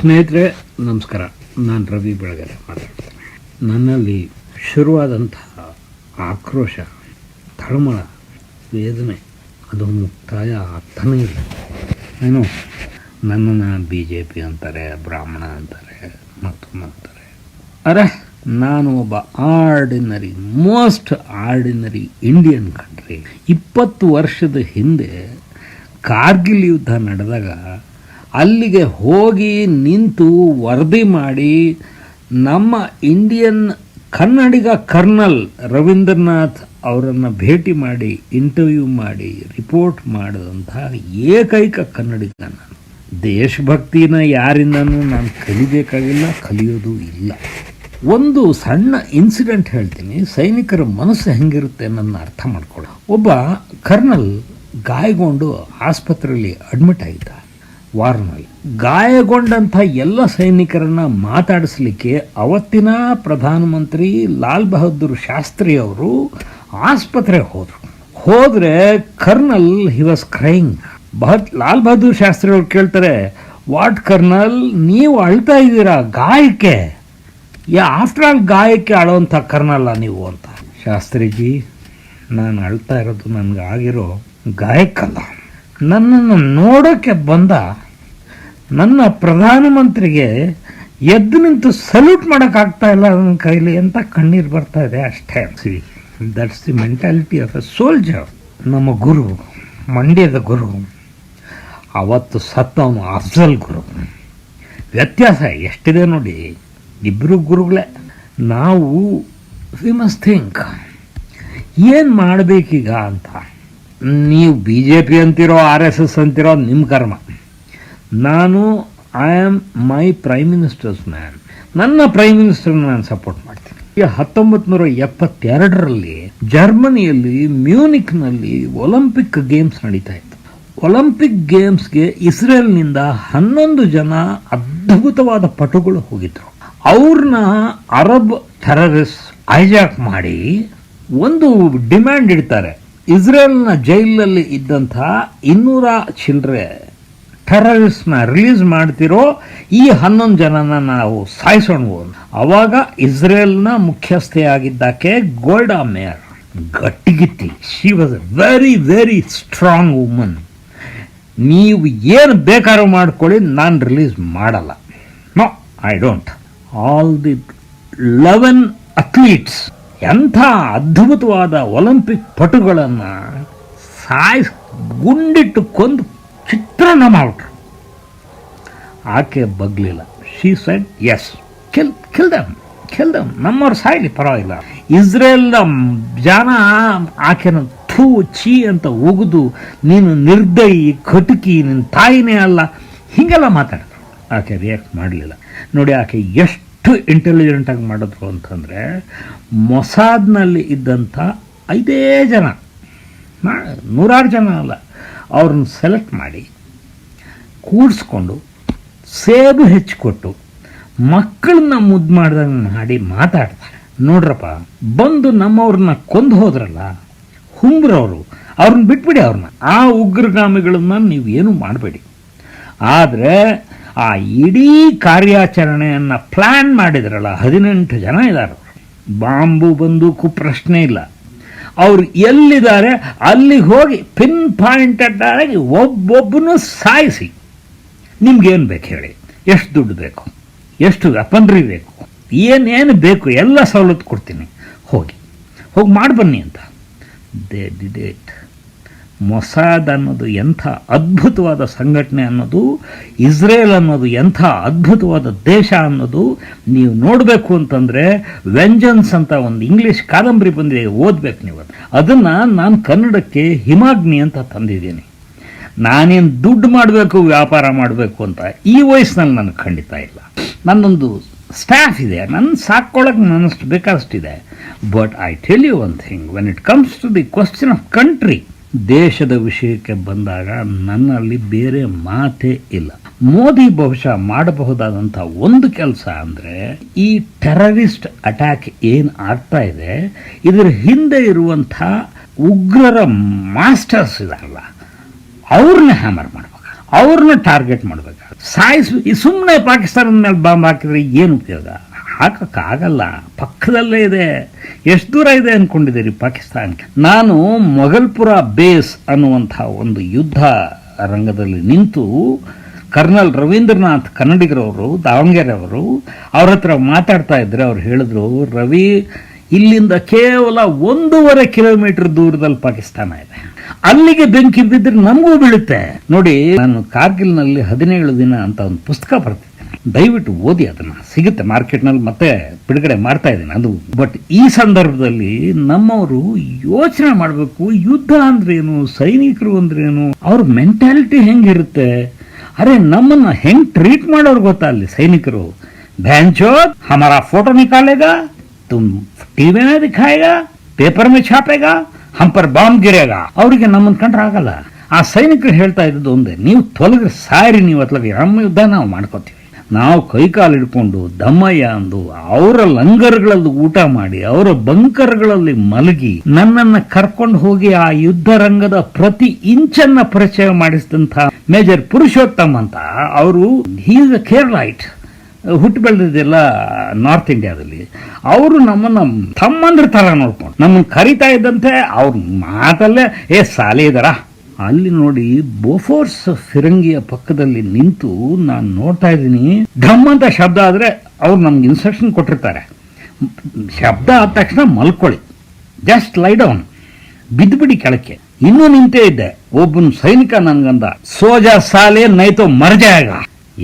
ಸ್ನೇಹಿತರೆ, ನಮಸ್ಕಾರ. ನಾನು ರವಿ ಬೆಳಗೆರೆ ಮಾತಾಡ್ತೇನೆ. ನನ್ನಲ್ಲಿ ಶುರುವಾದಂತಹ ಆಕ್ರೋಶ ತಳಮಳ ವೇದನೆ, ಅದು ಮುಕ್ತಾಯ ಆಗ್ತಾನೇ ಇಲ್ಲ. ಏನು? ನನ್ನನ್ನು ಬಿ ಜೆ ಪಿ ಅಂತಾರೆ, ಬ್ರಾಹ್ಮಣ ಅಂತಾರೆ ಮತ್ತು ಅಂತಾರೆ. ಅರೆ, ನಾನು ಒಬ್ಬ ordinary, most ordinary Indian country. ಇಪ್ಪತ್ತು ವರ್ಷದ ಹಿಂದೆ ಕಾರ್ಗಿಲ್ ಯುದ್ಧ ನಡೆದಾಗ ಅಲ್ಲಿಗೆ ಹೋಗಿ ನಿಂತು ವರದಿ ಮಾಡಿ ನಮ್ಮ ಇಂಡಿಯನ್ ಕನ್ನಡಿಗ ಕರ್ನಲ್ ರವೀಂದ್ರನಾಥ್ ಅವರನ್ನು ಭೇಟಿ ಮಾಡಿ ಇಂಟರ್ವ್ಯೂ ಮಾಡಿ ರಿಪೋರ್ಟ್ ಮಾಡಿದಂತಹ ಏಕೈಕ ಕನ್ನಡಿಗ ನಾನು. ದೇಶಭಕ್ತಿನ ಯಾರಿಂದನೂ ನಾನು ಕಲಿಬೇಕಾಗಿಲ್ಲ, ಕಲಿಯೋದು ಇಲ್ಲ. ಒಂದು ಸಣ್ಣ ಇನ್ಸಿಡೆಂಟ್ ಹೇಳ್ತೀನಿ. ಸೈನಿಕರ ಮನಸ್ಸು ಹೆಂಗಿರುತ್ತೆ ನನ್ನ ಅರ್ಥ ಮಾಡ್ಕೊಳ್ಳೋ ಒಬ್ಬ ಕರ್ನಲ್ ಗಾಯಗೊಂಡು ಆಸ್ಪತ್ರೆಯಲ್ಲಿ ಅಡ್ಮಿಟ್ ಆಗಿದ್ದ ವಾರ್ನಲ್ಲಿ ಗಾಯಗೊಂಡಂಥ ಎಲ್ಲ ಸೈನಿಕರನ್ನ ಮಾತಾಡಿಸ್ಲಿಕ್ಕೆ ಅವತ್ತಿನ ಪ್ರಧಾನಮಂತ್ರಿ ಲಾಲ್ ಬಹದ್ದೂರ್ ಶಾಸ್ತ್ರಿ ಅವರು ಆಸ್ಪತ್ರೆಗೆ ಹೋದರು. ಹೋದರೆ ಕರ್ನಲ್ ಹಿ ವಾಸ್ ಕ್ರೈಂಗ್ ಬಹತ್ ಲಾಲ್ ಬಹದ್ದೂರ್ ಶಾಸ್ತ್ರಿ ಅವರು ಕೇಳ್ತಾರೆ, ವಾಟ್ ಕರ್ನಲ್, ನೀವು ಅಳ್ತಾ ಇದ್ದೀರಾ ಗಾಯಕ್ಕೆ? ಯಾ ಆಫ್ಟರ್ ಆಲ್ ಗಾಯಕ್ಕೆ ಅಳೋಂಥ ಕರ್ನಲ್ಲ ನೀವು ಅಂತ. ಶಾಸ್ತ್ರಿಜಿ, ನಾನು ಅಳ್ತಾ ಇರೋದು ನನಗೆ ಆಗಿರೋ ಗಾಯಕ್ಕಲ್ಲ. ನನ್ನನ್ನು ನೋಡೋಕ್ಕೆ ಬಂದ ನನ್ನ ಪ್ರಧಾನಮಂತ್ರಿಗೆ ಎದ್ದು ನಿಂತು ಸಲ್ಯೂಟ್ ಮಾಡೋಕ್ಕಾಗ್ತಾ ಇಲ್ಲ ನನ್ನ ಕೈಲಿ ಅಂತ ಕಣ್ಣೀರು ಬರ್ತಾ ಇದೆ ಅಷ್ಟೇ. See that's the mentality of a soldier ನಮ್ಮ ಗುರು ಮಂಡ್ಯದ ಗುರು. ಅವತ್ತು ಸತ್ತವನು ಅಫ್ಜಲ್ ಗುರು. ವ್ಯತ್ಯಾಸ ಎಷ್ಟಿದೆ ನೋಡಿ ಇಬ್ಬರು ಗುರುಗಳೇ. ನಾವು ವಿ ಮಸ್ ಥಿಂಕ್ ಏನು ಮಾಡಬೇಕೀಗ ಅಂತ. ನೀವು ಬಿ ಜೆ ಪಿ ಅಂತಿರೋ ಆರ್ ಎಸ್ ಎಸ್ ಅಂತಿರೋ ನಿಮ್ಮ ಕರ್ಮ. ನಾನು I am my prime minister's man ನನ್ನ ಪ್ರೈಮ್ ಮಿನಿಸ್ಟರ್ನ ನಾನು ಸಪೋರ್ಟ್ ಮಾಡ್ತೀನಿ. ಈಗ ಹತ್ತೊಂಬತ್ತು ನೂರ ಎಪ್ಪತ್ತೆರಡರಲ್ಲಿ ಜರ್ಮನಿಯಲ್ಲಿ ಮ್ಯೂನಿಕ್ನಲ್ಲಿ ಒಲಿಂಪಿಕ್ ಗೇಮ್ಸ್ ನಡೀತಾ ಇತ್ತು. ಒಲಿಂಪಿಕ್ ಗೇಮ್ಸ್ಗೆ ಇಸ್ರೇಲ್ನಿಂದ ಹನ್ನೊಂದು ಜನ ಅದ್ಭುತವಾದ ಪಟುಗಳು ಹೋಗಿದ್ರು. ಅವ್ರನ್ನ ಅರಬ್ ಟೆರರಿಸ್ಟ್ ಹೈಜಾಕ್ ಮಾಡಿ ಒಂದು ಡಿಮ್ಯಾಂಡ್ ಇಡ್ತಾರೆ. ಇಸ್ರೇಲ್ನ ಜೈಲಲ್ಲಿ ಇದ್ದಂಥ ಇನ್ನೂರ ಚಿಲ್ಲರೆ ಟೆರರಿಸ್ಟ್ನ ರಿಲೀಸ್ ಮಾಡ್ತಿರೋ ಈ ಹನ್ನೊಂದು ಜನನ ನಾವು ಸಾಯಿಸೋಣ ಅವಾಗ ಇಸ್ರೇಲ್ನ ಮುಖ್ಯಸ್ಥೆಯಾಗಿದ್ದಾಕೆ Golda Meir ಗಟ್ಟಿಗಿತ್ತಿ she was a very very strong woman ನೀವು ಏನು ಬೇಕಾದ್ರೂ ಮಾಡ್ಕೊಳ್ಳಿ, ನಾನು ರಿಲೀಸ್ ಮಾಡಲ್ಲ. No I don't all the eleven athletes ಎಂಥ ಅದ್ಭುತವಾದ ಒಲಿಂಪಿಕ್ ಪಟುಗಳನ್ನು ಸಾಯಿಸ್ ಗುಂಡಿಟ್ಟು ಕೊಂದು ಚಿತ್ರಾನ್ನ ಮಾಡಿಬಿಟ್ರು. ಆಕೆ ಬಗ್ಲಿಲ್ಲ. ಶಿ ಸೆಡ್ ಎಸ್ ಕೆಲ್ ಕೆಲ್ದಮ್ ಕೆಲ್ದಮ್ ಕಿಲ್ ದಮ್ ನಮ್ಮವ್ರು ಸಾಯಲಿ ಪರವಾಗಿಲ್ಲ. ಇಸ್ರೇಲ್ನ ಜನ ಆಕೆನ ಥೂ ಚೀ ಅಂತ ಉಗಿದು, ನೀನು ನಿರ್ದಯಿ, ಕಟುಕಿ ನಿನ್ನ ತಾಯಿನೇ ಅಲ್ಲ. ಹೀಗೆಲ್ಲ ಮಾತಾಡಿದ್ರು. ಆಕೆ ರಿಯಾಕ್ಟ್ ಮಾಡಲಿಲ್ಲ. ನೋಡಿ, ಆಕೆ ಎಷ್ಟು ಇಂಟೆಲಿಜೆಂಟಾಗಿ ಮಾಡಿದ್ರು ಅಂತಂದರೆ ಮೊಸಾದ್ನಲ್ಲಿ ಇದ್ದಂಥ ಐದೇ ಜನ ನೂರಾರು ಜನ ಅಲ್ಲ, ಅವ್ರನ್ನ ಸೆಲೆಕ್ಟ್ ಮಾಡಿ ಕೂಡಿಸ್ಕೊಂಡು ಸೇಬು ಹೆಚ್ಚಿಕೊಟ್ಟು ಮಕ್ಕಳನ್ನ ಮುದ್ದು ಮಾಡ್ದಂಗೆ ಮಾಡಿ ಮಾತಾಡ್ತಾರೆ. ನೋಡ್ರಪ್ಪ, ಬಂದು ನಮ್ಮವ್ರನ್ನ ಕೊಂದು ಹೋದ್ರಲ್ಲ, ಹುಂಬ್ರವರು, ಅವ್ರನ್ನ ಬಿಟ್ಬಿಡಿ ಅವ್ರನ್ನ. ಆ ಉಗ್ರಗಾಮಿಗಳನ್ನ ನೀವು ಏನು ಮಾಡಬೇಡಿ. ಆದರೆ ಆ ಇಡೀ ಕಾರ್ಯಾಚರಣೆಯನ್ನು ಪ್ಲ್ಯಾನ್ ಮಾಡಿದ್ರಲ್ಲ, ಹದಿನೆಂಟು ಜನ ಇದ್ದಾರೆ ಬಾಂಬು ಬಂದೂಕು ಪ್ರಶ್ನೆ ಇಲ್ಲ. ಅವ್ರು ಎಲ್ಲಿದ್ದಾರೆ, ಅಲ್ಲಿಗೆ ಹೋಗಿ ಪಿನ್ ಪಾಯಿಂಟೆಡ್ ಆಗಿ ಒಬ್ಬೊಬ್ಬನು ಸಾಯಿಸಿ. ನಿಮ್ಗೇನು ಬೇಕು ಹೇಳಿ? ಎಷ್ಟು ದುಡ್ಡು ಬೇಕು? ಎಷ್ಟು ವೆಪನ್ರಿ ಬೇಕು? ಏನೇನು ಬೇಕು? ಎಲ್ಲ ಸವಲತ್ತು ಕೊಡ್ತೀನಿ. ಹೋಗಿ. ಹೋಗಿ ಮಾಡಿ ಬನ್ನಿ ಅಂತ. ದೇ ಡಿಡೇಟ್ ಮೊಸಾದ್ ಅನ್ನೋದು ಎಂಥ ಅದ್ಭುತವಾದ ಸಂಘಟನೆ ಅನ್ನೋದು, ಇಸ್ರೇಲ್ ಅನ್ನೋದು ಎಂಥ ಅದ್ಭುತವಾದ ದೇಶ ಅನ್ನೋದು ನೀವು ನೋಡಬೇಕು ಅಂತಂದರೆ ವೆಂಜನ್ಸ್ ಅಂತ ಒಂದು ಇಂಗ್ಲೀಷ್ ಕಾದಂಬರಿ ಬಂದಿದೆ ಓದಬೇಕು ನೀವು. ಅದನ್ನು ನಾನು ಕನ್ನಡಕ್ಕೆ ಹಿಮಾಗ್ನಿ ಅಂತ ತಂದಿದ್ದೀನಿ. ನಾನೇನು ದುಡ್ಡು ಮಾಡಬೇಕು, ವ್ಯಾಪಾರ ಮಾಡಬೇಕು ಅಂತ ಈ ವಯಸ್ಸಿನಲ್ಲಿ ನನಗೆ ಖಂಡಿತ ಇಲ್ಲ. ನನ್ನೊಂದು ಸ್ಟಾಫ್ ಇದೆ. ನನ್ನ ಸಾಕ್ಕೊಳ್ಳೋಕೆ ನನ್ನಷ್ಟು ಬೇಕಾದಷ್ಟಿದೆ. But I tell you one thing when it comes to the question of country ದೇಶದ ವಿಷಯಕ್ಕೆ ಬಂದಾಗ ನನ್ನಲ್ಲಿ ಬೇರೆ ಮಾತೇ ಇಲ್ಲ. ಮೋದಿ ಬಹುಶಃ ಮಾಡಬಹುದಾದಂಥ ಒಂದು ಕೆಲಸ ಅಂದರೆ ಈ ಟೆರರಿಸ್ಟ್ ಅಟ್ಯಾಕ್ ಏನು ಆಗ್ತಾ ಇದೆ, ಇದರ ಹಿಂದೆ ಇರುವಂಥ ಉಗ್ರರ ಮಾಸ್ಟರ್ಸ್ ಇದಾರಲ್ಲ ಅವ್ರನ್ನ ಹ್ಯಾಮರ್ ಮಾಡಬೇಕು? ಅವ್ರನ್ನ ಟಾರ್ಗೆಟ್ ಮಾಡಬೇಕು? ಸಾಯಿಸ್ ಸುಮ್ಮನೆ ಪಾಕಿಸ್ತಾನದ ಮೇಲೆ ಬಾಂಬ್ ಹಾಕಿದ್ರೆ ಏನು ಉಪಯೋಗ? ಹಾಕಕ್ಕಾಗಲ್ಲ. ಪಕ್ಕದಲ್ಲೇ ಇದೆ. ಎಷ್ಟು ದೂರ ಇದೆ ಅಂದ್ಕೊಂಡಿದ್ದೀರಿ ಪಾಕಿಸ್ತಾನಕ್ಕೆ? ನಾನು ಮೊಘಲ್ಪುರ ಬೇಸ್ ಅನ್ನುವಂಥ ಒಂದು ಯುದ್ಧ ರಂಗದಲ್ಲಿ ನಿಂತು ಕರ್ನಲ್ ರವೀಂದ್ರನಾಥ್ ಕನ್ನಡಿಗರವರು, ದಾವಣಗೆರೆಯವರು ಅವ್ರ ಹತ್ರ ಮಾತಾಡ್ತಾ ಇದ್ರೆ ಅವ್ರು ಹೇಳಿದ್ರು, ರವಿ, ಇಲ್ಲಿಂದ ಕೇವಲ ಒಂದೂವರೆ ಕಿಲೋಮೀಟರ್ ದೂರದಲ್ಲಿ ಪಾಕಿಸ್ತಾನ ಇದೆ. ಅಲ್ಲಿಗೆ ಬೆಂಕಿ ಬಿದ್ದರೆ ನಮಗೂ ಬೀಳುತ್ತೆ. ನೋಡಿ, ನಾನು ಕಾರ್ಗಿಲ್ನಲ್ಲಿ ಹದಿನೇಳು ದಿನ ಅಂತ ಒಂದು ಪುಸ್ತಕ ಬರ್ತಿದ್ದೇನೆ ದಯವಿಟ್ಟು ಓದಿ ಅದನ್ನು. ಸಿಗುತ್ತೆ ಮಾರ್ಕೆಟ್ನಲ್ಲಿ ಮತ್ತೆ ಬಿಡುಗಡೆ ಮಾಡ್ತಾ ಇದ್ದೀನಿ ಅದು. ಬಟ್ ಈ ಸಂದರ್ಭದಲ್ಲಿ ನಮ್ಮವರು ಯೋಚನೆ ಮಾಡಬೇಕು, ಯುದ್ಧ ಅಂದ್ರೇನು, ಸೈನಿಕರು ಅಂದ್ರೇನು, ಅವ್ರ ಮೆಂಟಾಲಿಟಿ ಹೆಂಗಿರುತ್ತೆ? ಅರೆ ನಮ್ಮನ್ನ ಹೆಂಗೆ ಟ್ರೀಟ್ ಮಾಡೋರು ಗೊತ್ತಾ ಅಲ್ಲಿ ಸೈನಿಕರು? ಭ್ಯಾಂಚೋ ಹಮಾರ ಫೋಟೋ ನಿಕಾಲೇಗಾ ತುಮ್ ಟಿವಿ ಮೇ ಪೇಪರ್ ಮೇ ಛಾಪೆಗ ಹಂಪರ್ ಬಾಂಬ್ ಗಿರೇಗ ಅವರಿಗೆ ನಮ್ಮನ್ನ ಕಂಡ್ರೆ ಆಗಲ್ಲ ಆ ಸೈನಿಕರು ಹೇಳ್ತಾ ಇದ್ದದ್ದು ಒಂದೇ, ನೀವು ತೊಲಗ್ರೆ ಸಾರಿ ನೀವು ಅತ್ಲಾಗ ನಮ್ಮ ಯುದ್ಧ ನಾವು ಮಾಡ್ಕೋತೀವಿ. ನಾವು ಕೈ ಕಾಲು ಹಿಡ್ಕೊಂಡು ದಮ್ಮಯ್ಯ ಅಂದು ಅವರ ಲಂಗರ್ಗಳಲ್ಲಿ ಊಟ ಮಾಡಿ, ಅವರ ಬಂಕರ್ಗಳಲ್ಲಿ ಮಲಗಿ, ನನ್ನನ್ನ ಕರ್ಕೊಂಡು ಹೋಗಿ ಆ ಯುದ್ಧ ರಂಗದ ಪ್ರತಿ ಇಂಚನ್ನ ಪರಿಚಯ ಮಾಡಿಸಿದಂಥ ಮೇಜರ್ ಪುರುಷೋತ್ತಮ್ ಅಂತ, ಅವರು ಈಸ್ ಅ ಕೇರ್ಲೈಟ್ ಹುಟ್ಟು ಬೆಳೆದಿದ್ದೆಲ್ಲ ನಾರ್ತ್ ಇಂಡಿಯಾದಲ್ಲಿ ಅವರು ನಮ್ಮನ್ನ ತಮ್ಮಂದ್ರ ತರ ನೋಡ್ಕೊಂಡು, ನಮ್ಮನ್ನು ಕರಿತಾ ಇದ್ದಂತೆ, ಅವ್ರ ಮಾತಲ್ಲೇ, ಏ ಸಾಲೆ ಇದರ ಅಲ್ಲಿ ನೋಡಿ ಬೋಫೋರ್ಸ್ ಫಿರಂಗಿಯ ಪಕ್ಕದಲ್ಲಿ ನಿಂತು ನಾನು ನೋಡ್ತಾ ಇದ್ದೀನಿ. ಢಮ್ ಅಂತ ಶಬ್ದ ಆದರೆ ಅವ್ರು ನಮ್ಗೆ ಇನ್ಸ್ಟ್ರಕ್ಷನ್ ಕೊಟ್ಟಿರ್ತಾರೆ. ಶಬ್ದ ಆದ ತಕ್ಷಣ ಮಲ್ಕೊಳ್ಳಿ. ಜಸ್ಟ್ ಲೈ ಡೌನ್ ಬಿದ್ದುಬಿಡಿ ಕೆಳಕ್ಕೆ. ಇನ್ನೂ ನಿಂತೇ ಇದ್ದೆ. ಒಬ್ಬನ ಸೈನಿಕ ನನ್ಗಂದ, ಸೋಜಾ ಸಾಲೆ ನೈತೋ ಮರ್ಜಾಗ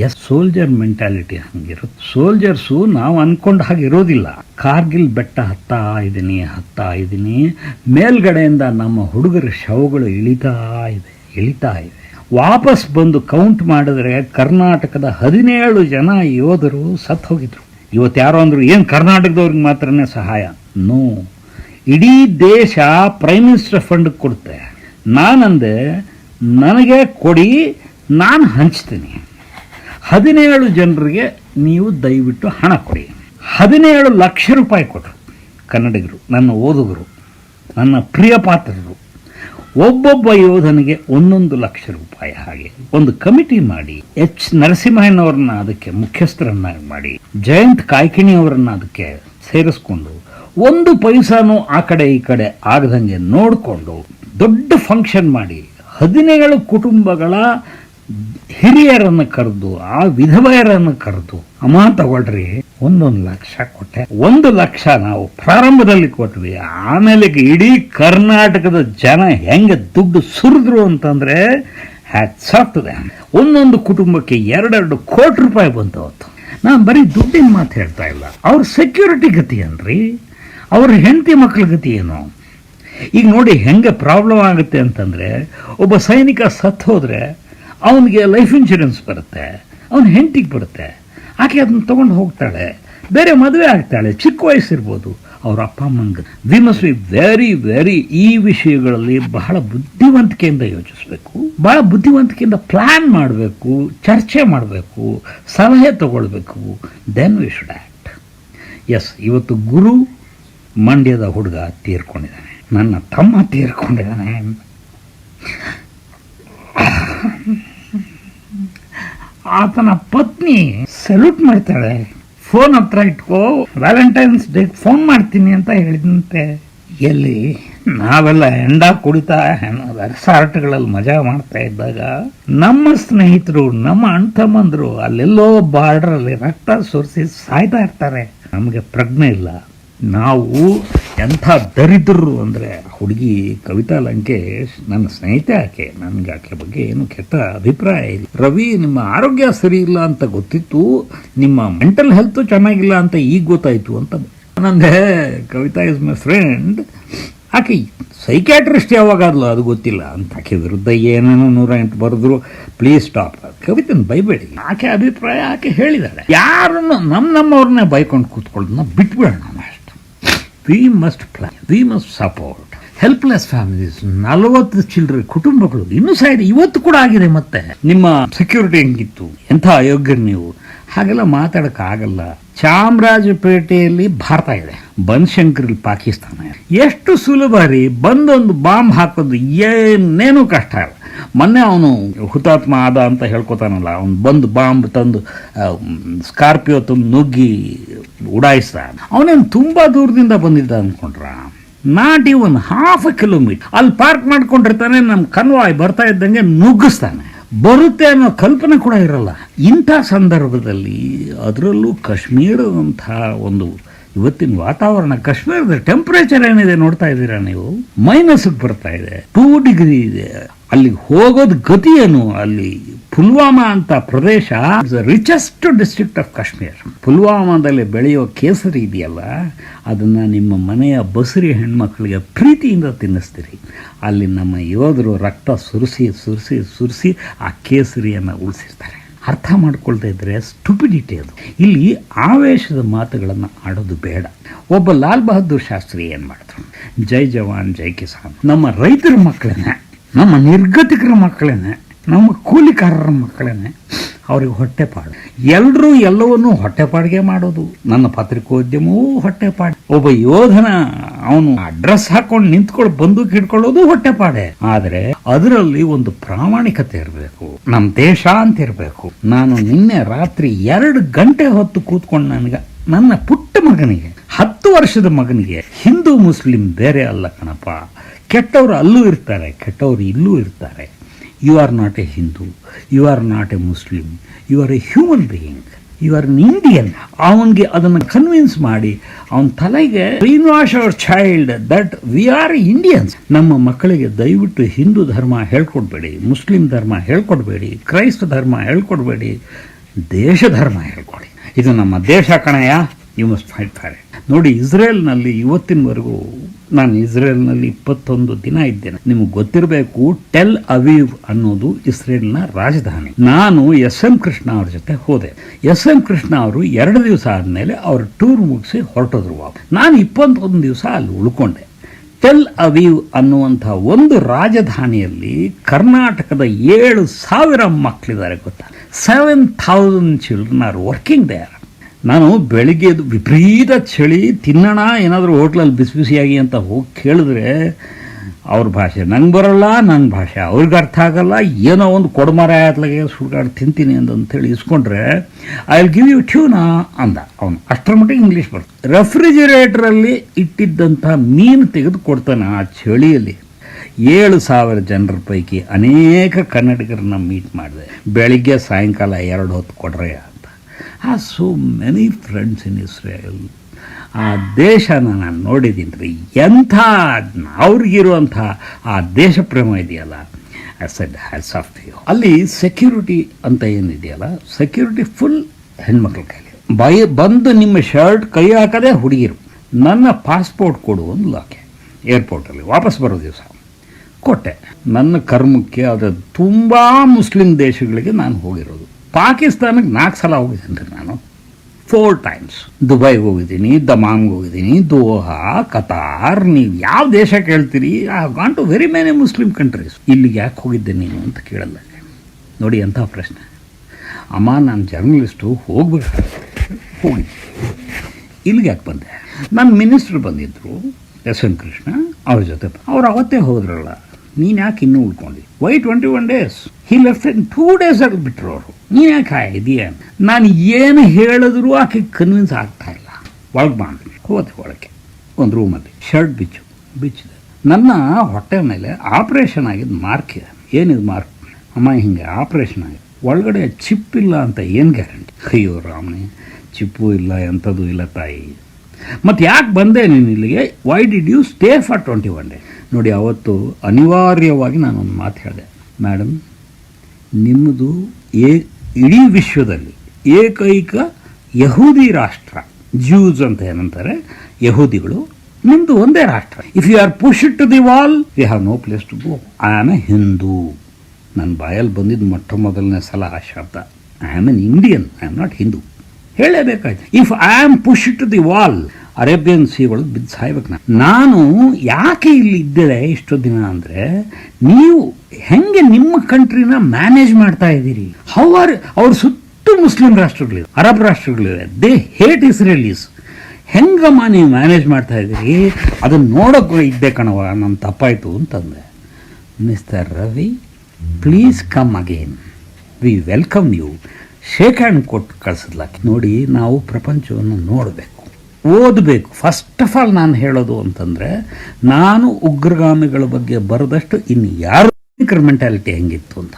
ಎಸ್ ಸೋಲ್ಜರ್ ಮೆಂಟಾಲಿಟಿ ಹಂಗಿರುತ್ತೆ. ಸೋಲ್ಜರ್ಸು ನಾವು ಅನ್ಕೊಂಡ ಹಾಗೆ ಇರೋದಿಲ್ಲ. ಕಾರ್ಗಿಲ್ ಬೆಟ್ಟ ಹತ್ತಾ ಇದ್ದೀನಿ ಹತ್ತಾ ಇದ್ದೀನಿ ಮೇಲ್ಗಡೆಯಿಂದ ನಮ್ಮ ಹುಡುಗರ ಶವಗಳು ಇಳಿತಾ ಇದೆ ಇಳಿತಾ ಇದೆ. ವಾಪಸ್ ಬಂದು ಕೌಂಟ್ ಮಾಡಿದ್ರೆ ಕರ್ನಾಟಕದ ಹದಿನೇಳು ಜನ ಯೋಧರು ಸತ್ತು ಹೋಗಿದ್ರು. ಇವತ್ತು ಯಾರೋ ಅಂದ್ರು, ಏನು ಕರ್ನಾಟಕದವ್ರಿಗೆ ಮಾತ್ರನೇ ಸಹಾಯ? ನೋ ಇಡೀ ದೇಶ ಪ್ರೈಮ್ ಮಿನಿಸ್ಟರ್ ಫಂಡ್ ಕೊಡುತ್ತೆ. ನಾನಂದೆ, ನನಗೆ ಕೊಡಿ, ನಾನು ಹಂಚ್ತೀನಿ. ಹದಿನೇಳು ಜನರಿಗೆ ನೀವು ದಯವಿಟ್ಟು ಹಣ ಕೊಡಿ. ಹದಿನೇಳು ಲಕ್ಷ ರೂಪಾಯಿ ಕೊಟ್ಟರು ಕನ್ನಡಿಗರು, ನನ್ನ ಓದುಗರು, ನನ್ನ ಪ್ರಿಯ ಪಾತ್ರರು, ಒಬ್ಬೊಬ್ಬ ಯೋಧನಿಗೆ ಒಂದೊಂದು ಲಕ್ಷ ರೂಪಾಯಿ ಹಾಗೆ ಒಂದು ಕಮಿಟಿ ಮಾಡಿ. ಎಚ್. ನರಸಿಂಹಯ್ಯನವರನ್ನ ಅದಕ್ಕೆ ಮುಖ್ಯಸ್ಥರನ್ನಾಗಿ ಮಾಡಿ. ಜಯಂತ್ ಕಾಯ್ಕಿಣಿ ಅವರನ್ನ ಅದಕ್ಕೆ ಸೇರಿಸ್ಕೊಂಡು ಒಂದು ಪೈಸಾನು ಆ ಕಡೆ ಈ ಕಡೆ ಆಗದಂಗೆ ನೋಡಿಕೊಂಡು ದೊಡ್ಡ ಫಂಕ್ಷನ್ ಮಾಡಿ ಹದಿನೇಳು ಕುಟುಂಬಗಳ ಹಿರಿಯರನ್ನು ಕರೆದು, ಆ ವಿಧವೆಯರನ್ನು ಕರೆದು, ಅಮ್ಮ ತಗೊಳ್ರಿ, ಒಂದೊಂದು ಲಕ್ಷ ಕೊಟ್ಟೆ. ಒಂದು ಲಕ್ಷ ನಾವು ಪ್ರಾರಂಭದಲ್ಲಿ ಕೊಟ್ವಿ. ಆಮೇಲೆ ಇಡೀ ಕರ್ನಾಟಕದ ಜನ ಹೆಂಗೆ ದುಡ್ಡು ಸುರಿದ್ರು ಅಂತಂದ್ರೆ ಸಾಕ್ತದೆ. ಒಂದೊಂದು ಕುಟುಂಬಕ್ಕೆ ಎರಡೆರಡು ಕೋಟಿ ರೂಪಾಯಿ ಬಂತು ಅವತ್ತು ನಾನು ಬರೀ ದುಡ್ಡಿನ ಮಾತು ಹೇಳ್ತಾ ಇಲ್ಲ. ಅವ್ರ ಸೆಕ್ಯೂರಿಟಿ ಗತಿ ಏನ್ರಿ? ಅವ್ರ ಹೆಂಡತಿ ಮಕ್ಕಳ ಗತಿ ಏನು? ಈಗ ನೋಡಿ ಹೆಂಗೆ ಪ್ರಾಬ್ಲಮ್ ಆಗುತ್ತೆ ಅಂತಂದ್ರೆ, ಒಬ್ಬ ಸೈನಿಕ ಸತ್ತು ಹೋದ್ರೆ ಅವನಿಗೆ ಲೈಫ್ ಇನ್ಶೂರೆನ್ಸ್ ಬರುತ್ತೆ. ಅವನ ಹೆಂಡತಿಗೆ ಬರುತ್ತೆ. ಆಕೆ ಅದನ್ನ ತೊಗೊಂಡು ಹೋಗ್ತಾಳೆ. ಬೇರೆ ಮದುವೆ ಆಗ್ತಾಳೆ. ಚಿಕ್ಕ ವಯಸ್ಸಿರ್ಬೋದು. ಅವ್ರ ಅಪ್ಪ ಅಮ್ಮಂಗೆ we must be very very ಈ ವಿಷಯಗಳಲ್ಲಿ ಬಹಳ ಬುದ್ಧಿವಂತಿಕೆಯಿಂದ ಯೋಚಿಸಬೇಕು. ಬಹಳ ಬುದ್ಧಿವಂತಿಕೆಯಿಂದ ಪ್ಲಾನ್ ಮಾಡಬೇಕು, ಚರ್ಚೆ ಮಾಡಬೇಕು, ಸಲಹೆ ತಗೊಳ್ಬೇಕು. Then we should act as ಇವತ್ತು ಗುರು ಮಂಡ್ಯದ ಹುಡುಗ ತೀರ್ಕೊಂಡಿದ್ದಾನೆ. ನನ್ನ ತಮ್ಮ ತೀರ್ಕೊಂಡಿದ್ದಾನೆ. ಆತನ ಪತ್ನಿ ಸಲ್ಯೂಟ್ ಮಾಡ್ತಾಳೆ. ಫೋನ್ ಹತ್ರ ಇಟ್ಕೋ ವ್ಯಾಲೆಂಟೈನ್ಸ್ ಡೇ ಫೋನ್ ಮಾಡ್ತೀನಿ ಅಂತ ಹೇಳಿದಂತೆ. ಎಲ್ಲಿ? ನಾವೆಲ್ಲ ಹೆಂಡ ಕುಡಿತಾ ರೆಸಾರ್ಟ್ಗಳಲ್ಲಿ ಮಜಾ ಮಾಡ್ತಾ ಇದ್ದಾಗ ನಮ್ಮ ಸ್ನೇಹಿತರು, ನಮ್ಮ ಅಣ್ಣ ತಮ್ಮಂದ್ರು ಅಲ್ಲೆಲ್ಲೋ ಬಾರ್ಡ್ರಲ್ಲಿ ರಕ್ತ ಸುರಿಸಿ ಸಾಯ್ತಾ ಇರ್ತಾರೆ. ನಮಗೆ ಪ್ರಜ್ಞೆ ಇಲ್ಲ. ನಾವು ಎಂಥ ದರಿದ್ರರು ಅಂದರೆ ಹುಡುಗಿ ಕವಿತಾ ಲಂಕೇಶ್ ನನ್ನ ಸ್ನೇಹಿತೆ ಆಕೆ. ನನಗೆ ಆಕೆ ಬಗ್ಗೆ ಏನು ಕೆಟ್ಟ ಅಭಿಪ್ರಾಯ ಇಲ್ಲ. ರವಿ, ನಿಮ್ಮ ಆರೋಗ್ಯ ಸರಿ ಇಲ್ಲ ಅಂತ ಗೊತ್ತಿತ್ತು. ನಿಮ್ಮ ಮೆಂಟಲ್ ಹೆಲ್ತ್ ಚೆನ್ನಾಗಿಲ್ಲ ಅಂತ ಈಗ ಗೊತ್ತಾಯಿತು ಅಂತ ನನಗೆ ಕವಿತಾ ಇಸ್ ಮೈ ಫ್ರೆಂಡ್ ಆಕೆ ಸೈಕ್ಯಾಟ್ರಿಸ್ಟ್ ಯಾವಾಗಾದ್ಲು ಅದು ಗೊತ್ತಿಲ್ಲ. ಅಂತ ಆಕೆ ವಿರುದ್ಧ ಏನೇನೋ ನೂರ ಎಂಟು ಬರೆದ್ರು. ಪ್ಲೀಸ್ ಸ್ಟಾಪ್ ಕವಿತನ ಬೈಬೇಡಿ. ಆಕೆ ಅಭಿಪ್ರಾಯ ಆಕೆ ಹೇಳಿದಾಳೆ. ಯಾರನ್ನು ನಮ್ಮ ನಮ್ಮವ್ರನ್ನೇ ಬೈಕೊಂಡು ಕೂತ್ಕೊಳ್ಳೋದನ್ನ ಬಿಟ್ಬಿಡೋಣ. We must plan we must support helpless families ನಲವತ್ತು ಚಿಲ್ಡ್ರ ಕುಟುಂಬಗಳು, ಇನ್ನೂ ಇದೆ ಇವತ್ತು ಕೂಡ ಆಗಿದೆ ಮತ್ತೆ. ನಿಮ್ಮ ಸೆಕ್ಯೂರಿಟಿ ಹೆಂಗಿತ್ತು? ಎಂಥ ಅಯೋಗ್ಯರು ನೀವು? ಹಾಗೆಲ್ಲ ಮಾತಾಡೋಕ್ಕಾಗಲ್ಲ. ಚಾಮರಾಜಪೇಟೆಯಲ್ಲಿ ಭಾರತ ಇದೆ. ಬನಶಂಕರಲ್ಲಿ ಪಾಕಿಸ್ತಾನ ಎಷ್ಟು ಸುಲಭ ರೀ, ಬಂದೊಂದು ಬಾಂಬ್ ಹಾಕೋದು ಏನೇನು ಕಷ್ಟ ಇಲ್ಲ. ಮೊನ್ನೆ ಅವನು ಹುತಾತ್ಮ ಆದ ಅಂತ ಹೇಳ್ಕೊತಾನಲ್ಲ, ಅವನು ಬಂದು ಬಾಂಬ್ ತಂದು ಸ್ಕಾರ್ಪಿಯೋ ತಂದು ನುಗ್ಗಿ ಉಡಾಯಿಸ್ದ ಅವನೇನು ತುಂಬ ದೂರದಿಂದ ಬಂದಿದ್ದ ಅಂದ್ಕೊಂಡ್ರ not even half a kilometre. ಅಲ್ಲಿ ಪಾರ್ಕ್ ಮಾಡ್ಕೊಂಡಿರ್ತಾನೆ, ನಮ್ಮ ಕನ್ವಾಯ್ ಬರ್ತಾ ಇದ್ದಂಗೆ ನುಗ್ಗಿಸ್ತಾನೆ. ಬರುತ್ತೆ ಅನ್ನೋ ಕಲ್ಪನೆ ಕೂಡ ಇರಲ್ಲ. ಇಂಥ ಸಂದರ್ಭದಲ್ಲಿ ಅದರಲ್ಲೂ ಕಾಶ್ಮೀರದಂಥ ಒಂದು ಇವತ್ತಿನ ವಾತಾವರಣ ಕಾಶ್ಮೀರದ ಟೆಂಪರೇಚರ್ ಏನಿದೆ ನೋಡ್ತಾ ಇದ್ದೀರಾ ನೀವು? ಮೈನಸ್ ಬರ್ತಾ ಇದೆ. ಟೂ ಡಿಗ್ರಿ ಇದೆ. ಅಲ್ಲಿ ಹೋಗೋದ್ ಗತಿ ಏನು? ಅಲ್ಲಿ ಪುಲ್ವಾಮಾ ಅಂತ ಪ್ರದೇಶ ರಿಚೆಸ್ಟ್ ಡಿಸ್ಟ್ರಿಕ್ಟ್ ಆಫ್ ಕಾಶ್ಮೀರ್ ಪುಲ್ವಾಮಾದಲ್ಲಿ ಬೆಳೆಯೋ ಕೇಸರಿ ಇದೆಯಲ್ಲ, ಅದನ್ನ ನಿಮ್ಮ ಮನೆಯ ಬಸರಿ ಹೆಣ್ಮಕ್ಳಿಗೆ ಪ್ರೀತಿಯಿಂದ ತಿನ್ನಿಸ್ತೀರಿ. ಅಲ್ಲಿ ನಮ್ಮ ಯೋಧರು ರಕ್ತ ಸುರಿಸಿ ಸುರಿಸಿ ಸುರಿಸಿ ಆ ಕೇಸರಿಯನ್ನು ಉಳಿಸಿರ್ತಾರೆ. ಅರ್ಥ ಮಾಡ್ಕೊಳ್ತಾ ಇದ್ದರೆ ಸ್ಟುಪಿಡಿಟಿ ಅದು. ಇಲ್ಲಿ ಆವೇಶದ ಮಾತುಗಳನ್ನು ಆಡೋದು ಬೇಡ. ಒಬ್ಬ ಲಾಲ್ ಬಹದ್ದೂರ್ ಶಾಸ್ತ್ರಿ ಏನು ಮಾಡಿದ್ರು ಜೈ ಜವಾನ್, ಜೈ ಕಿಸಾನ್. ನಮ್ಮ ರೈತರ ಮಕ್ಕಳನ್ನೇ ನಮ್ಮ ನಿರ್ಗತಿಕರ ಮಕ್ಕಳನ್ನೇ ನಮ್ಮ ಕೂಲಿಕಾರರ ಮಕ್ಕಳೇನೆ ಅವ್ರಿಗೆ ಹೊಟ್ಟೆಪಾಡು ಎಲ್ಲರೂ ಎಲ್ಲವನ್ನೂ ಹೊಟ್ಟೆಪಾಡಿಗೆ ಮಾಡೋದು. ನನ್ನ ಪತ್ರಿಕೋದ್ಯಮವೂ ಹೊಟ್ಟೆಪಾಡು ಒಬ್ಬ ಯೋಧನ ಅವನು ಅಡ್ರೆಸ್ ಹಾಕೊಂಡು ನಿಂತ್ಕೊಂಡು ಬಂದೂಕ್ ಹಿಡ್ಕೊಳ್ಳೋದು ಹೊಟ್ಟೆಪಾಡೆ ಆದ್ರೆ ಅದರಲ್ಲಿ ಒಂದು ಪ್ರಾಮಾಣಿಕತೆ ಇರಬೇಕು. ನಮ್ಮ ದೇಶ ಅಂತ ಇರಬೇಕು. ನಾನು ನಿನ್ನೆ ರಾತ್ರಿ ಎರಡು ಗಂಟೆ ಹೊತ್ತು ಕೂತ್ಕೊಂಡು ನನಗೆ, ನನ್ನ ಪುಟ್ಟ ಮಗನಿಗೆ, ಹತ್ತು ವರ್ಷದ ಮಗನಿಗೆ ಹಿಂದೂ ಮುಸ್ಲಿಂ ಬೇರೆ ಅಲ್ಲ ಕಣಪ್ಪ. ಕೆಟ್ಟವರು ಅಲ್ಲೂ ಇರ್ತಾರೆ, ಕೆಟ್ಟವರು ಇಲ್ಲೂ ಇರ್ತಾರೆ. You are not a Hindu you are not a Muslim you are a human being you are Indian ಅವನಿಗೆ ಅದನ್ನು ಕನ್ವಿನ್ಸ್ ಮಾಡಿ, ಅವನ ತಲೆಗೆ brainwash our child that we are Indians ನಮ್ಮ ಮಕ್ಕಳಿಗೆ ದಯವಿಟ್ಟು ಹಿಂದೂ ಧರ್ಮ ಹೇಳ್ಕೊಡ್ಬೇಡಿ, ಮುಸ್ಲಿಂ ಧರ್ಮ ಹೇಳ್ಕೊಡ್ಬೇಡಿ, ಕ್ರೈಸ್ತ ಧರ್ಮ ಹೇಳ್ಕೊಡ್ಬೇಡಿ, ದೇಶ ಧರ್ಮ ಹೇಳ್ಕೊಡಿ. ಇದು ನಮ್ಮ ದೇಶ ಕಣಯ ಯು ಮಸ್ಟ್ ಫೈಟ್ ಫಾರ್ ನೋಡಿ, ಇಸ್ರೇಲ್ನಲ್ಲಿ ಇವತ್ತಿನವರೆಗೂ ನಾನು ಇಸ್ರೇಲ್ನಲ್ಲಿ ಇಪ್ಪತ್ತೊಂದು ದಿನ ಇದ್ದೇನೆ. ನಿಮ್ಗೆ ಗೊತ್ತಿರಬೇಕು ಟೆಲ್ ಅವೀವ್ ಅನ್ನೋದು ಇಸ್ರೇಲ್ನ ರಾಜಧಾನಿ. ನಾನು ಎಸ್ ಎಂ ಕೃಷ್ಣ ಅವ್ರ ಜೊತೆ ಹೋದೆ. ಎಸ್ ಎಂ ಕೃಷ್ಣ ಅವರು ಎರಡು ದಿವಸ ಆದಮೇಲೆ ಅವ್ರ ಟೂರ್ ಮುಗಿಸಿ ಹೊರಟೋದ್ರು. ನಾನು ಇಪ್ಪತ್ತೊಂದು ದಿವಸ ಅಲ್ಲಿ ಉಳ್ಕೊಂಡೆ. ಟೆಲ್ ಅವೀವ್ ಅನ್ನುವಂಥ ಒಂದು ರಾಜಧಾನಿಯಲ್ಲಿ ಕರ್ನಾಟಕದ ಏಳು ಸಾವಿರ ಮಕ್ಕಳಿದ್ದಾರೆ ಗೊತ್ತಾ? Seven thousand children are working there ನಾನು ಬೆಳಿಗ್ಗೆ ವಿಪರೀತ ಚಳಿ, ತಿನ್ನೋಣ, ಏನಾದರೂ ಹೋಟ್ಲಲ್ಲಿ ಬಿಸಿ ಬಿಸಿಯಾಗಿ ಅಂತ ಹೋಗಿ ಕೇಳಿದ್ರೆ ಅವ್ರ ಭಾಷೆ. ನಂಗೆ ಬರೋಲ್ಲ ನನ್ನ ಭಾಷೆ. ಅವ್ರಿಗೆ ಅರ್ಥ ಆಗಲ್ಲ, ಏನೋ ಒಂದು ಕೊಡಮರ ಆತ್ಲಾಗೆ ಸುಡ್ಗಾಡು ತಿಂತೀನಿ ಅಂತ ಅಂತೇಳಿ ಇಸ್ಕೊಂಡ್ರೆ I will give you tuna ಅಂದ ಅವನು. ಅಷ್ಟರ ಮಟ್ಟಿಗೆ ಇಂಗ್ಲೀಷ್ ಬರ್ತದೆ ರೆಫ್ರಿಜಿರೇಟ್ರಲ್ಲಿ ಇಟ್ಟಿದ್ದಂಥ ಮೀನು ತೆಗೆದು ಕೊಡ್ತಾನೆ ಆ ಚಳಿಯಲ್ಲಿ. ಏಳು ಸಾವಿರ ಜನರ ಪೈಕಿ ಅನೇಕ ಕನ್ನಡಿಗರನ್ನ ಮೀಟ್ ಮಾಡಿದೆ. ಬೆಳಿಗ್ಗೆ ಸಾಯಂಕಾಲ ಎರಡು ಹೊತ್ತು ಕೊಡ್ರೆ ಆ so many friends in Israel ಆ ದೇಶನ ನಾನು ನೋಡಿದ್ದೀನಿ ರೀ ಎಂಥ ಅವ್ರಿಗಿರುವಂಥ ಆ ದೇಶ ಪ್ರೇಮ ಇದೆಯಲ್ಲ? ಸೆಡ್ ಹ್ಯಾಸ್ ಆಫ್ ಯು ಅಲ್ಲಿ ಸೆಕ್ಯೂರಿಟಿ ಅಂತ ಏನಿದೆಯಲ್ಲ? ಸೆಕ್ಯೂರಿಟಿ ಫುಲ್ ಹೆಣ್ಮಕ್ಳ ಕೈಲಿ. ಬೈ ಬಂದು ನಿಮ್ಮ ಶರ್ಟ್ ಕೈ ಹಾಕದೆ ಹುಡುಗಿರು. ನನ್ನ ಪಾಸ್ಪೋರ್ಟ್ ಕೊಡು ಒಂದು ಲಾಕೆ ಏರ್ಪೋರ್ಟಲ್ಲಿ ವಾಪಸ್ ಬರೋ ದಿವಸ. ಕೊಟ್ಟೆ. ನನ್ನ ಕರ್ಮಕ್ಕೆ ಅದು ತುಂಬ ಮುಸ್ಲಿಂ ದೇಶಗಳಿಗೆ ನಾನು ಹೋಗಿರೋದು. ಪಾಕಿಸ್ತಾನಕ್ಕೆ ನಾಲ್ಕು ಸಲ ಹೋಗಿದ್ದೀನಿ ರೀ ನಾನು. ಫೋರ್ ಟೈಮ್ಸ್ ದುಬೈಗೆ ಹೋಗಿದ್ದೀನಿ ದಮಾಮ್ಗೆ ಹೋಗಿದ್ದೀನಿ ದೋಹಾ ಕತಾರ್ ನೀವು ಯಾವ ದೇಶ ಕೇಳ್ತೀರಿ? I gone to very many Muslim countries ಇಲ್ಲಿಗೆ ಯಾಕೆ ಹೋಗಿದ್ದೆ ನೀನು ಅಂತ ಕೇಳಲ್ಲ. ನೋಡಿ ಎಂಥ ಪ್ರಶ್ನೆ. ಅಮ್ಮ, ನಾನು ಜರ್ನಲಿಸ್ಟು ಹೋಗ್ಬೇಕಾಗುತ್ತೆ ಹೋಗಿ. ಇಲ್ಲಿಗೆ ಯಾಕೆ ಬಂದೆ? ನನ್ನ ಮಿನಿಸ್ಟ್ರು ಬಂದಿದ್ದರು ಎಸ್ ಎನ್ ಕೃಷ್ಣ, ಅವ್ರ ಜೊತೆ. ಅವ್ರು ಅವತ್ತೇ ಹೋದ್ರಲ್ಲ. ನೀನು ಯಾಕೆ ಇನ್ನೂ ಉಳ್ಕೊಂಡಿ? Why twenty one days he left in two days ಆಗಿ ಬಿಟ್ಟರು ಅವರು. ನೀನು ಯಾಕೆ ಇದೆಯಾ ನಾನು ಏನು ಹೇಳಿದ್ರು ಆಕೆ ಕನ್ವಿನ್ಸ್ ಆಗ್ತಾ ಇಲ್ಲ. ಒಳಗೆ ಮಾಡಿ ಹೋದೆ ಒಳಗೆ ಒಂದು ರೂಮಲ್ಲಿ ಶರ್ಟ್ ಬಿಚ್ಚು. ಬಿಚ್ಚಿದೆ. ನನ್ನ ಹೊಟ್ಟೆ ಮೇಲೆ ಆಪ್ರೇಷನ್ ಆಗಿದ್ದು ಮಾರ್ಕ್ ಏನಿದು ಮಾರ್ಕ್ ಅಮ್ಮ, ಹಿಂಗೆ ಆಪ್ರೇಷನ್ ಆಗಿದೆ. ಒಳಗಡೆ ಚಿಪ್ ಇಲ್ಲ ಅಂತ ಏನು ಗ್ಯಾರಂಟಿ ಅಯ್ಯೋ ರಾಮನೇ ಚಿಪ್ಪು ಇಲ್ಲ ಎಂಥದ್ದು ಇಲ್ಲ ತಾಯಿ. ಮತ್ತು ಯಾಕೆ ಬಂದೆ ನೀನು ಇಲ್ಲಿಗೆ? Why did you stay for twenty one day ನೋಡಿ, ಅವತ್ತು ಅನಿವಾರ್ಯವಾಗಿ ನಾನೊಂದು ಮಾತು ಹೇಳಿದೆ. ಮೇಡಮ್ ನಿಮ್ಮದು ಏ, ಇಡೀ ವಿಶ್ವದಲ್ಲಿ ಏಕೈಕ ಯಹೂದಿ ರಾಷ್ಟ್ರ ಜ್ಯೂಸ್ ಅಂತ ಏನಂತಾರೆ, ಯಹೂದಿಗಳು ನಿಮ್ಮದು ಒಂದೇ ರಾಷ್ಟ್ರ. If you are push to the wall you have no place to go I am a Hindu ನನ್ನ ಬಾಯಲ್ಲಿ ಬಂದಿದ್ದು ಮೊಟ್ಟ ಮೊದಲನೇ ಸಲ ಆ ಶಬ್ದ. I am an Indian I am not Hindu ಹೇಳಲೇಬೇಕಾಯ್ತು if I am push to the wall Arabian sea ಒಳಗೆ ಬಿದ್ದು ಸಾಯ್ಬೇಕು ನಾನು. ನಾನು ಯಾಕೆ ಇಲ್ಲಿ ಇದ್ದಿದೆ ಇಷ್ಟು ದಿನ ಅಂದರೆ, ನೀವು ಹೆಂಗೆ ನಿಮ್ಮ ಕಂಟ್ರಿನ ಮ್ಯಾನೇಜ್ ಮಾಡ್ತಾ ಇದ್ದೀರಿ? ಹೌ ಆರ್ ಅವ್ರ ಸುತ್ತ ಮುಸ್ಲಿಂ ರಾಷ್ಟ್ರಗಳಿವೆ, ಅರಬ್ ರಾಷ್ಟ್ರಗಳಿವೆ, ದೇ ಹೇಟ್ ಇಸ್ರೇಲೀಸ್. ಹೆಂಗಮ್ಮ ನೀವು ಮ್ಯಾನೇಜ್ ಮಾಡ್ತಾ ಇದ್ದೀರಿ? ಅದನ್ನು ನೋಡೋಕೆ ಇದ್ದೆ ಕಣವ ನನ್ನ ತಪ್ಪಾಯಿತು ಅಂತಂದೆ. Mister Ravi please come again we welcome you shake hand ಕೊಟ್ಟು ಕಳಿಸಿದ್ಲಾಕೆ ನೋಡಿ, ನಾವು ಪ್ರಪಂಚವನ್ನು ನೋಡಬೇಕು. ಓದಬೇಕು. ಫಸ್ಟ್ ಆಫ್ ಆಲ್ ನಾನು ಹೇಳೋದು ಅಂತಂದರೆ, ನಾನು ಉಗ್ರಗಾಮಿಗಳ ಬಗ್ಗೆ ಬರೆದಷ್ಟು ಇನ್ನು ಯಾರು ಸೈನಿಕರ ಮೆಂಟಾಲಿಟಿ ಹೆಂಗಿತ್ತು ಅಂತ?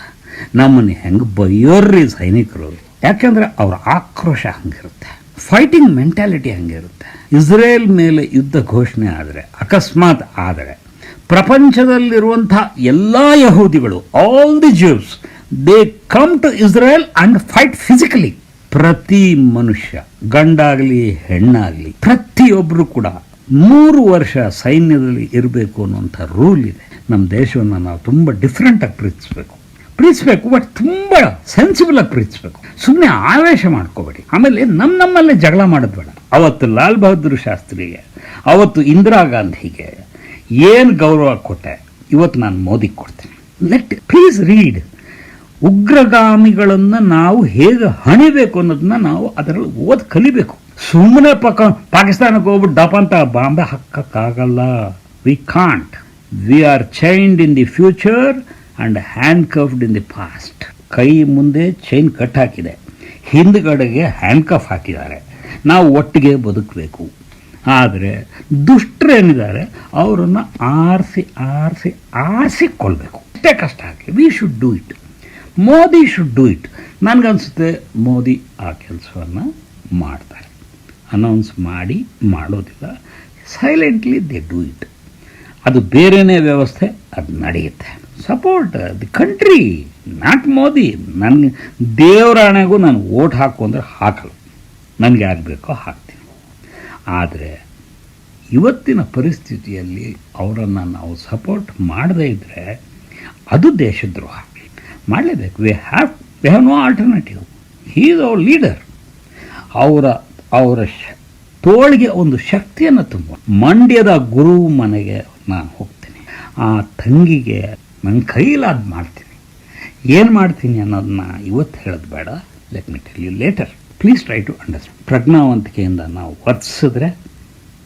ನಮ್ಮನ್ನು ಹೆಂಗೆ ಬೈಯೋರ್ರಿ ಸೈನಿಕರು? ಯಾಕೆಂದರೆ ಅವರ ಆಕ್ರೋಶ ಹಂಗಿರುತ್ತೆ. ಫೈಟಿಂಗ್ ಮೆಂಟಾಲಿಟಿ ಹಂಗಿರುತ್ತೆ. ಇಸ್ರೇಲ್ ಮೇಲೆ ಯುದ್ಧ ಘೋಷಣೆ ಆದರೆ, ಅಕಸ್ಮಾತ್ ಆದರೆ, ಪ್ರಪಂಚದಲ್ಲಿರುವಂಥ ಎಲ್ಲ ಯಹೂದಿಗಳು all the Jews they come to Israel and fight physically ಪ್ರತಿ ಮನುಷ್ಯ, ಗಂಡಾಗಲಿ, ಹೆಣ್ಣಾಗಲಿ ಪ್ರತಿಯೊಬ್ಬರು ಕೂಡ ಮೂರು ವರ್ಷ ಸೈನ್ಯದಲ್ಲಿ ಇರಬೇಕು ಅನ್ನುವಂಥ ರೂಲ್ ಇದೆ. ನಮ್ಮ ದೇಶವನ್ನು ನಾವು ತುಂಬ ಡಿಫ್ರೆಂಟಾಗಿ ಪ್ರೀತಿಸ್ಬೇಕು. ಪ್ರೀತಿಸ್ಬೇಕು ಬಟ್ ತುಂಬ ಸೆನ್ಸಿಬಲ್ ಆಗಿ ಪ್ರೀತಿಸ್ಬೇಕು. ಸುಮ್ಮನೆ ಆವೇಶ ಮಾಡ್ಕೋಬೇಡಿ. ಆಮೇಲೆ ನಮ್ಮ ನಮ್ಮಲ್ಲೇ ಜಗಳ ಮಾಡೋದು ಬೇಡ. ಅವತ್ತು ಲಾಲ್ ಬಹದ್ದೂರ್ ಶಾಸ್ತ್ರಿಗೆ, ಅವತ್ತು ಇಂದಿರಾ ಗಾಂಧಿಗೆ ಏನು ಗೌರವ ಕೊಟ್ಟೆ, ಇವತ್ತು ನಾನು ಮೋದಿಗೆ ಕೊಡ್ತೇನೆ. ಲೆಟ್ ಪ್ಲೀಸ್ ರೀಡ್ ಉಗ್ರಗಾಮಿಗಳನ್ನು ನಾವು ಹೇಗೆ ಹಣಿಬೇಕು ಅನ್ನೋದನ್ನ ನಾವು ಅದರಲ್ಲಿ ಓದ್ ಕಲಿಬೇಕು. ಸುಮ್ಮನೆ ಪಕ್ಕ ಪಾಕಿಸ್ತಾನಕ್ಕೆ ಹೋಗ್ಬಿಟ್ಟು ಡಪ್ ಅಂತ ಬಾಂಬೆ ಹಾಕಕ್ಕಾಗಲ್ಲ. We can't we are chained in the future and handcuffed in the past ಕೈ ಮುಂದೆ ಚೈನ್ ಕಟ್ ಹಾಕಿದೆ. ಹಿಂದ್ಗಡೆಗೆ ಹ್ಯಾಂಡ್ ಕಫ್ ಹಾಕಿದ್ದಾರೆ. ನಾವು ಒಟ್ಟಿಗೆ ಬದುಕಬೇಕು. ಆದರೆ ದುಷ್ಟರೇನಿದ್ದಾರೆ ಅವರನ್ನು ಆರಿಸಿ ಆರಿಸಿ, ಆರಿಸಿಕೊಳ್ಬೇಕು. ಅಷ್ಟೇ ಕಷ್ಟ ಆಗಲಿ we should do it Modi should do it ನನಗನ್ಸುತ್ತೆ ಮೋದಿ ಆ ಕೆಲಸವನ್ನು ಮಾಡ್ತಾರೆ. ಅನೌನ್ಸ್ ಮಾಡಿ ಮಾಡೋದಿಲ್ಲ. ಸೈಲೆಂಟ್ಲಿ ದೇ ಡೂ ಇಟ್ ಅದು ಬೇರೆಯೇ ವ್ಯವಸ್ಥೆ, ಅದು ನಡೆಯುತ್ತೆ. Support the country not Modi. ನನಗೆ ದೇವರಾಣೆಗೂ ನಾನು ಓಟ್ ಹಾಕು ಅಂದರೆ ಹಾಕಲ್ಲ. ನನಗೆ ಯಾರು ಬೇಕೋ ಹಾಕ್ತೀನಿ. ಆದರೆ ಇವತ್ತಿನ ಪರಿಸ್ಥಿತಿಯಲ್ಲಿ ಅವರನ್ನು ನಾವು ಸಪೋರ್ಟ್ ಮಾಡದೇ ಇದ್ದರೆ ಅದು ದೇಶದ್ರೋಹ. ಮಾಡಲೇಬೇಕು. We have we have no alternative he is our leader ಅವರ ಅವರ ಶ, ತೋಳಿಗೆ ಒಂದು ಶಕ್ತಿಯನ್ನು ತುಂಬ. ಮಂಡ್ಯದ ಗುರು ಮನೆಗೆ ನಾನು ಹೋಗ್ತೀನಿ. ಆ ತಂಗಿಗೆ ನನ್ನ ಕೈಲಾದ ಮಾಡ್ತೀನಿ. ಏನು ಮಾಡ್ತೀನಿ ಅನ್ನೋದನ್ನ ಇವತ್ತು ಹೇಳೋದು ಬೇಡ. Let me tell you later please try to understand ಪ್ರಜ್ಞಾವಂತಿಕೆಯಿಂದ ನಾವು ವರ್ತಿಸಿದ್ರೆ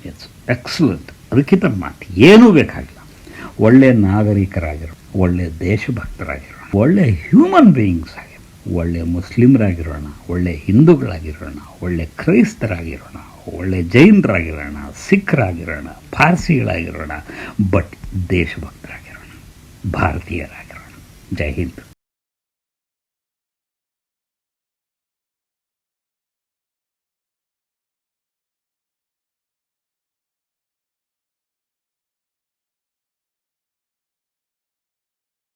ಇಟ್ಸ್ ಎಕ್ಸಲೆಂಟ್ ಅದಕ್ಕಿಂತ ಮಾತು ಏನೂ ಬೇಕಾಗಿಲ್ಲ. ಒಳ್ಳೆಯ ನಾಗರಿಕರಾಗಿರೋ ಒಳ್ಳೆಯ ದೇಶಭಕ್ತರಾಗಿರೋಣ ಒಳ್ಳೆ ಹ್ಯೂಮನ್ ಬೀಯಿಂಗ್ಸ್ ಆಗಿ, ಒಳ್ಳೆ ಮುಸ್ಲಿಮರಾಗಿರೋಣ, ಒಳ್ಳೆ ಹಿಂದೂಗಳಾಗಿರೋಣ, ಒಳ್ಳೆ ಕ್ರೈಸ್ತರಾಗಿರೋಣ, ಒಳ್ಳೆ ಜೈನರಾಗಿರೋಣ, ಸಿಖ್ರಾಗಿರೋಣ, ಪಾರ್ಸಿಗಳಾಗಿರೋಣ ಬಟ್ ದೇಶಭಕ್ತರಾಗಿರೋಣ, ಭಾರತೀಯರಾಗಿರೋಣ. ಜೈ ಹಿಂದ್.